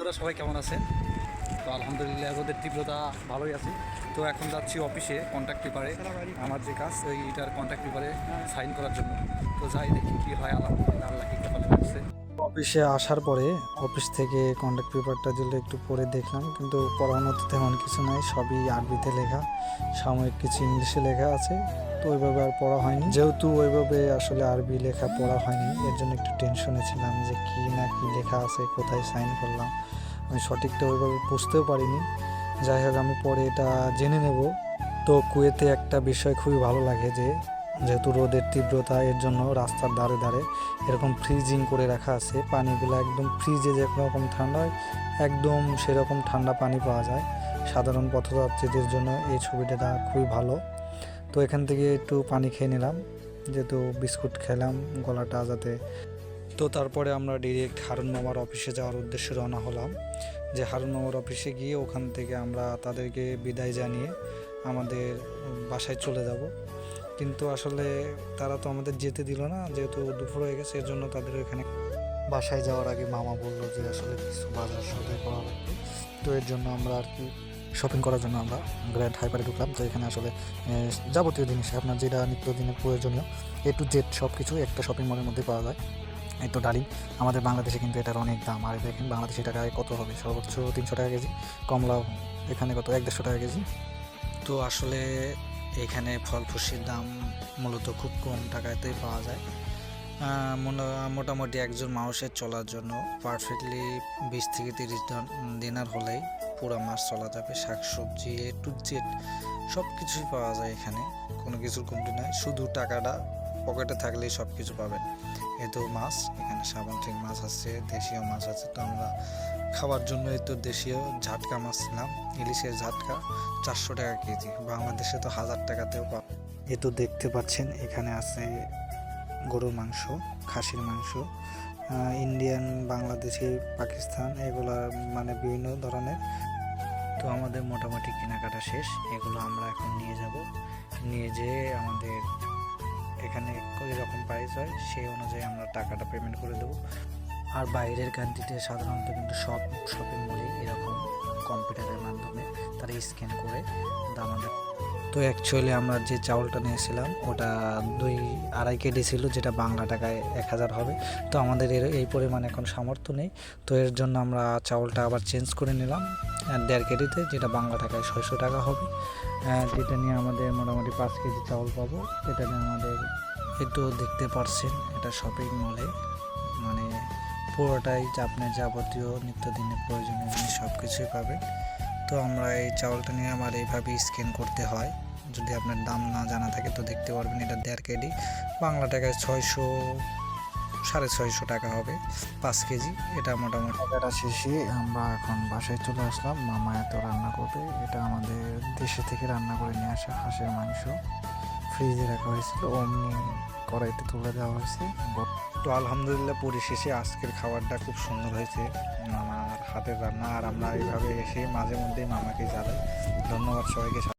বন্ধুরা, সবাই কেমন আছেন? তো আলহামদুলিল্লাহ রোদের তীব্রতা ভালোই আছে। তো এখন যাচ্ছি অফিসে কন্ট্যাক্ট পেপারে আমার যে কাজ ওইটার কন্ট্যাক্ট পেপারে সাইন করার জন্য। তো যাই দেখি কী হয়, আলহামদুলিল্লাহ আল্লাহ কি কপালে লাগছে। অফিসে আসার পরে অফিস থেকে কন্ট্যাক্ট পেপারটা দিলে একটু পড়ে দেখলাম, কিন্তু পড়ার মতো তেমন কিছু নাই, সবই আরবিতে লেখা, সাময়িক কিছু ইংলিশে লেখা আছে, তো ওইভাবে আর পড়া হয়নি। যেহেতু ওইভাবে আসলে আরবি লেখা পড়া হয়নি, এর জন্য একটু টেনশনে ছিলাম যে কি না কি লেখা আছে, কোথায় সাইন করলাম, আমি সঠিকটা ওইভাবে বুঝতেও পারিনি। যাই হোক, আমি পরে এটা জেনে নেব। তো কুয়েতে একটা বিষয় খুবই ভালো লাগে যে যেহেতু রোদের তীব্রতা, এর জন্য রাস্তার ধারে ধারে এরকম ফ্রিজিং করে রাখা আছে। পানিগুলো একদম ফ্রিজে যেরকম ঠান্ডা হয়, একদম সেরকম ঠান্ডা পানি পাওয়া যায়। সাধারণ পথযাত্রীদের জন্য এই সুবিধাটা খুবই ভালো। তো এখান থেকে একটু পানি খেয়ে নিলাম, যেহেতু বিস্কুট খেলাম, গলাটা যাতে তো তারপরে আমরা ডিরেক্ট হারুন মামার অফিসে যাওয়ার উদ্দেশ্যে রওনা হলাম। যে হারুন মামার অফিসে গিয়ে ওখান থেকে আমরা তাদেরকে বিদায় জানিয়ে আমাদের বাসায় চলে যাব। কিন্তু আসলে তারা তো আমাদের যেতে দিল না, যেহেতু দুপুর হয়ে গেছে এর জন্য তাদের ওখানে বাসায় যাওয়ার আগে মামা বলল যে আসলে কিছু বাজার সদাই করা লাগবে তো এর জন্য আমরা আর কি শপিং করার জন্য আমরা গ্র্যান্ড হাইপারে ঢুকলাম, তো এখানে আসলে যাবতীয় জিনিস, আপনার যেটা নিত্যদিনের প্রয়োজনীয় এ টু জেড সব কিছু একটা শপিং মলের মধ্যে পাওয়া যায়। এই তো ডালিম, আমাদের বাংলাদেশে কিন্তু এটার অনেক দাম, আর দেখেন বাংলাদেশি টাকায় কত হবে? সর্বোচ্চ তিনশো টাকা কেজি কমলা এখানে কত, এক দেড়শো টাকা কেজি। তো আসলে এখানে ফল ফুসির দাম মূলত খুব কম টাকাতেই পাওয়া যায়। মোটামুটি একজন মানুষের চলার জন্য পারফেক্টলি বিশ থেকে তিরিশ দিনার হলেই পুরো মাস চলা যাবে। শাকসবজি, এ টু জেড সব কিছুই পাওয়া যায় এখানে, কোনো কিছুর কমতি নয় শুধু টাকাটা পকেটে থাকলেই সব কিছু পাবেন এ তো মাছ, এখানে সামুদ্রিক মাছ আছে, দেশীয় মাছ আছে, তো আমরা খাওয়ার জন্য তো দেশীয় ঝাটকা মাছ নিলাম ইলিশের ঝাটকা চারশো টাকা কেজি, বাংলাদেশে তো হাজার টাকাতেও পাওয়া এ তো দেখতে পাচ্ছেন, এখানে আছে গরুর মাংস, খাসির মাংস ইন্ডিয়ান, বাংলাদেশি, পাকিস্তান, এগুলা মানে বিভিন্ন ধরনের। তো আমাদের মোটামুটি কেনাকাটা শেষ, এগুলো আমরা এখন নিয়ে যাব। নিয়ে যেয়ে আমাদের এখানে রকম প্রাইস হয়, সেই অনুযায়ী আমরা টাকাটা পেমেন্ট করে দেবো। আর বাইরের কান্ট্রিতে সাধারণত কিন্তু সব শপিং মলে এরকম কম্পিউটারের মাধ্যমে তারা স্ক্যান করে আমাদের তো অ্যাকচুয়ালি আমরা যে চাউলটা নিয়েছিলাম, ওটা দুই আড়াই কেজি ছিল, যেটা বাংলা টাকায় এক হাজার হবে। তো আমাদের এর, এই পরিমাণ এখন সামর্থ্য নেই। তো এর জন্য আমরা চাউলটা আবার চেঞ্জ করে নিলাম দেড় কেজিতে, যেটা বাংলা টাকায় ছয়শো টাকা হবে। যেটা নিয়ে আমাদের মোটামুটি পাঁচ কেজি চাউল পাবো। এটা নিয়ে আমাদের একটু দেখতে পারছেন, এটা শপিং মলে মানে পুরোটাই আপনার যাবতীয় নিত্যদিনের প্রয়োজনীয় জিনিস সব কিছুই পাবেন তো আমরা এই চাউলটা নিয়ে আমার এইভাবেই স্ক্যান করতে হয়। যদি আপনার দাম না জানা থাকে তো দেখতে পারবেন, এটা দেড় কেজি। বাংলা টাকায় ছয়শো, সাড়ে ছয়শো টাকা হবে, পাঁচ কেজি। এটা মোটামুটি টাকাটা শেষে আমরা এখন বাসায় চলে আসলাম। মামা এত রান্না করবে, এটা আমাদের দেশে থেকে রান্না করে নিয়ে আসা হাঁসের মাংস। ফ্রিজে রাখা হয়েছিল অমনি কড়াইতে তুলে দেওয়া হয়েছে। তো আলহামদুলিল্লাহ পরিশেষে আজকের খাবারটা খুব সুন্দর হয়েছে। মামার হাতের রান্না, আর আমরা এইভাবে এসে মাঝে মধ্যেই মামাকে জ্বালাই ধন্যবাদ সবাইকে।